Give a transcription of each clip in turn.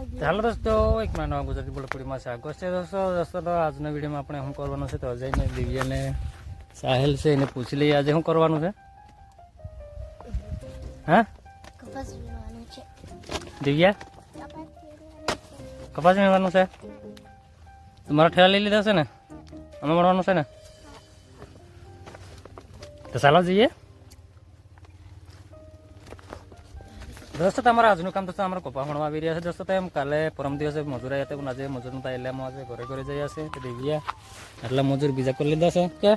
ચાલો દોસ્તો એક માં નવા ગુજરાતી બોલપુડીમાં સ્વાગત છે દોસ્તો. દોસ્તો તો આજના વિડીયોમાં આપણે શું કરવાનું છે તો અજયને દિવ્યાને સાહેલ છે એને પૂછી લઈએ આજે શું કરવાનું છે? હા? દિવ્યા? કપાસ વીણવાનું છે? તમારા ઠેલા લઈ લીધા છે ને? અમે મળવાનું છે ને? તો ચાલો જઈએ. દોસ્તો તમારા આજનું કામ તો અમારા કપા ભણવા આવી રહ્યા છે. દોસ્તો એમ કાલે પરમ દિવસે મજૂર આવ્યા પણ આજે મજૂર નતા એટલે આજે ઘરે ઘરે જઈ છે તો દિવ્યા એટલે મજૂર બીજા કોઈ લીધા છે? કે?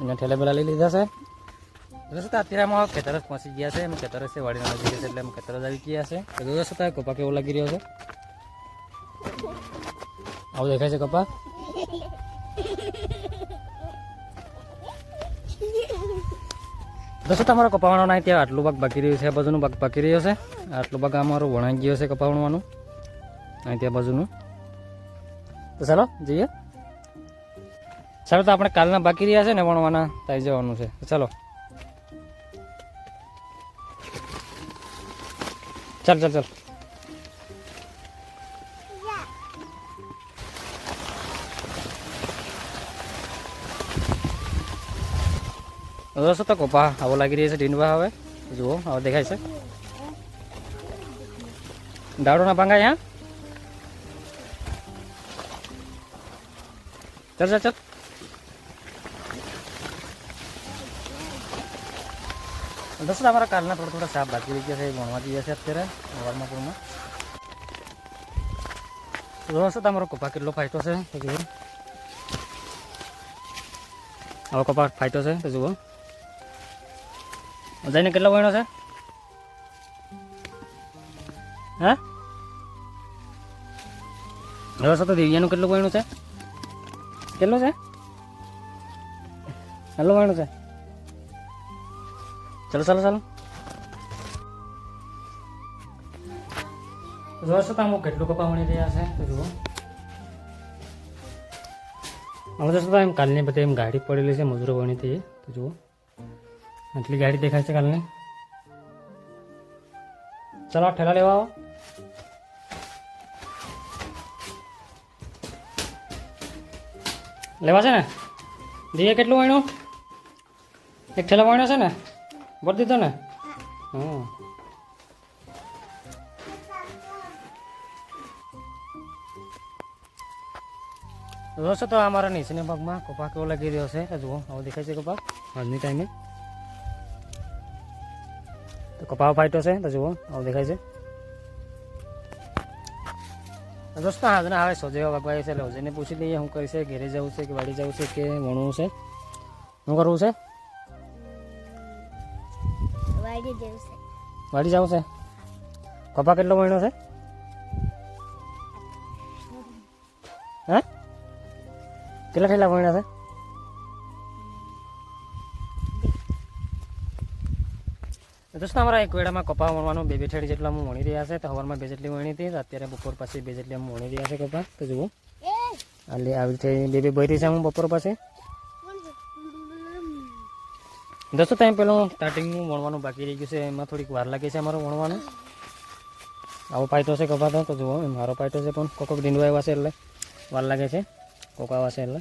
એના ઠેલા પેલા લઈ લીધા છે? દોસ્તો અત્યારે અમે ખેતર પહોંચી ગયા છે, એમ ખેતર છે, વાડીના નજીક છે, એટલે અમે ખેતર જ આવી ગયા છે. તો દોસ્તો તો કપા કેવો લાગી રહ્યો છે? આવું દેખાય છે કપા? દોસ્તો, તમારો કપાવાનો નહીં ત્યાં આટલું ભાગ બાકી રહ્યું છે આ બાજુનું ભાગ બાકી રહ્યો છે. આટલું ભાગ અમારું વણાઈ ગયો છે કપાવવાનું. અહીં ત્યાં બાજુનું. તો ચાલો, જઈએ. ચાલો, તો આપણે કાલના બાકી રહ્યા છે ને વણવાના ત્યાં જવાનું છે. ચાલો. ચાલ ચાલ ચાલ. દોસ્તો તો કોપા આવો લાગી રહી છે ઢીંડવા હવે જુઓ હવે દેખાય છે દાડો ના ભાંગાય હા ચાલ ચાલ ચાલ દોસ્તો અમારા કાલના થોડા થોડા સાપ બાકી રહી ગયા છે ભણવા જઈએ છે અત્યારે સવારમાં પૂરમાં દોસ્તો તમારો કપા કેટલો ફાઈટો છે હવે જુઓ આવો કપા ફાઈટો છે જુઓ અજયને કેટલો વણ્યો છે? હા? હવે તો દિવ્યાનું કેટલું વણ્યું છે? કેટલું છે? કેટલું વણ્યું છે? ચાલો ચાલો ચાલો. જોશો તો અમુક કેટલું કપા વણી રહ્યા છે, તો જુઓ. જોશો તો એમ કાલની બધી એમ ગાડી પડેલી છે, મજૂરો વણી હતી તો જુઓ. આટલી ગાડી દેખાય છે કાલની ચલો ઠેલા લેવા આવો લેવા છે ને દીએ કેટલું વણ્યું એક ઠેલા વણ્યો છે ને ભરી દીધો ને હમ જોશો તો અમારા નીચેના ભાગમાં કપા કેવો લાગી રહ્યો છે જુઓ આવો દેખાય છે કપા આજની ટાઈમે તો કપાવ ફાટ્યો છે તો જુઓ આવું દેખાય છે. દોસ્તો આજના આવે સોજેવા વાગવા છે એટલે હોજેને પૂછી લઈએ શું કરી છે ઘેરે જવું છે કે વાડી જવું છે કે વણવું છે. શું કરવું છે? વાડી જેવું છે. કપા કેટલો મહિનો છે? હે? કેટલા ઠેલા મહિના છે? દોસ્તો અમારા એક વેળામાં કપા વણવાનું બે બે ઠેડી જેટલા હું વણી રહ્યા છે, તો હવારમાં બે જેટલી વણી હતી અત્યારે બપોર પછી બે જેટલી અમે વણી રહ્યા છે કપા. તો જુઓ. આલી આવી રીતે બે બે ભરી છે હું બપોર પાસે દોસ્તો ત્યાં પેલું સ્ટાર્ટિંગનું વણવાનું બાકી રહી ગયું છે, એમાં થોડીક વાર લાગે છે અમારું વણવાનું. આવો પાઇટો છે કપાતો તો જુઓ મારો પાઇટો છે પણ કોકોક કોક ડીંડવા આવ્યા છે એટલે વાર લાગે છે. કોકો આવ્યા છે એટલે.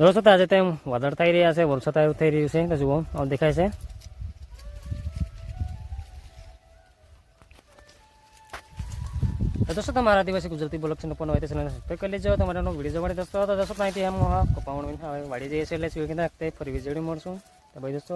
દોસ્તો આજે તેમ વાદળ થઈ રહ્યા છે, વરસાદ આવ્યો થઈ રહ્યું છે. તો જુઓ દેખાય છે. દોસ્તો, તમારા દિવસે ગુજરાતી બ્લોગ છે પણ હોય તો ચેનલ સબસ્ક્રાઈબ કરી લેજો. તમારા વીડિયો જોવાની દોસ્તો, તો દોસ્તો અહીંથી એમ કપાવણ વાળી જઈએ છીએ એટલે ફરી વીજળી મળશું. તો ભાઈ દોસ્તો